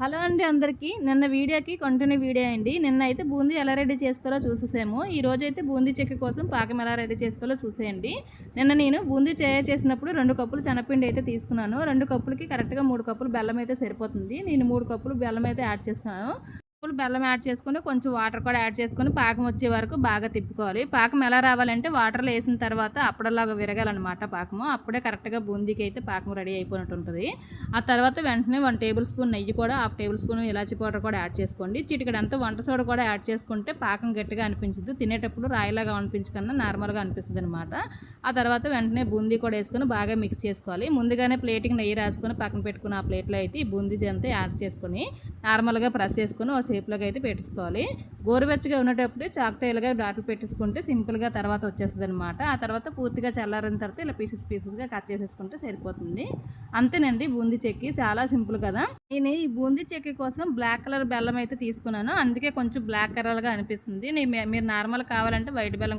Hello అండి అందరికీ. నిన్న వీడియోకి కంటిన్యూ వీడియో అండి. నిన్న అయితే బూందీ ఎలా రెడీ చేసుకోవాలో చూసేసాము. ఈ రోజు అయితే బూందీ చెక్క కోసం పాకం ఎలా రెడీ చేసుకోవాలో చూసేయండి. నిన్న నేను బూందీ చేయ చేసినప్పుడు రెండు కప్పులు శనగపిండి అయితే తీసుకున్నాను. రెండు కప్పులకి కరెక్ట్గా మూడు కప్పులు బెల్లం అయితే సరిపోతుంది. నేను మూడు కప్పులు బెల్లం అయితే యాడ్ చేస్తున్నాను. బెల్లం యాడ్ చేసుకుని కొంచెం వాటర్ కూడా యాడ్ చేసుకొని పాకం వచ్చే వరకు బాగా తిప్పుకోవాలి. పాకం ఎలా రావాలంటే వాటర్లో వేసిన తర్వాత అప్పుడలాగా విరగాలన్నమాట పాకము. అప్పుడే కరెక్ట్గా బూందీకి అయితే పాకం రెడీ అయిపోయినట్టు ఉంటుంది. ఆ తర్వాత వెంటనే వన్ టేబుల్ స్పూన్ నెయ్యి కూడా హాఫ్ టేబుల్ స్పూన్ ఇలాచి పౌడర్ కూడా యాడ్ చేసుకోండి. చిటికడంతా వంట సోడ కూడా యాడ్ చేసుకుంటే పాకం గట్టిగా అనిపించదు తినేటప్పుడు రాయిలాగా అనిపించకుండా నార్మల్గా అనిపిస్తుంది అనమాట ఆ తర్వాత వెంటనే బూందీ కూడా వేసుకొని బాగా మిక్స్ చేసుకోవాలి. ముందుగానే ప్లేట్కి నెయ్యి రాసుకొని పక్కన పెట్టుకుని ఆ ప్లేట్లో అయితే ఈ బూందీ అంతా యాడ్ చేసుకొని నార్మల్గా ప్రెస్ చేసుకొని షేప్లోకి అయితే పెట్టేసుకోవాలి గోరువెచ్చగా ఉన్నటప్పుడు చాక్టైల్గా డాట్లు పెట్టేసుకుంటే సింపుల్గా తర్వాత వచ్చేస్తుంది అనమాట ఆ తర్వాత పూర్తిగా చల్లారిన తర్వాత ఇలా పీసెస్ పీసెస్గా కట్ చేసేసుకుంటే సరిపోతుంది. అంతేనండి బూందీ చెక్కి చాలా సింపుల్ కదా. నేను ఈ బూందీ చెక్కి కోసం బ్లాక్ కలర్ బెల్లం అయితే తీసుకున్నాను. అందుకే కొంచెం బ్లాక్ కలర్గా అనిపిస్తుంది. నేను మీరు నార్మల్ కావాలంటే వైట్ బెల్లం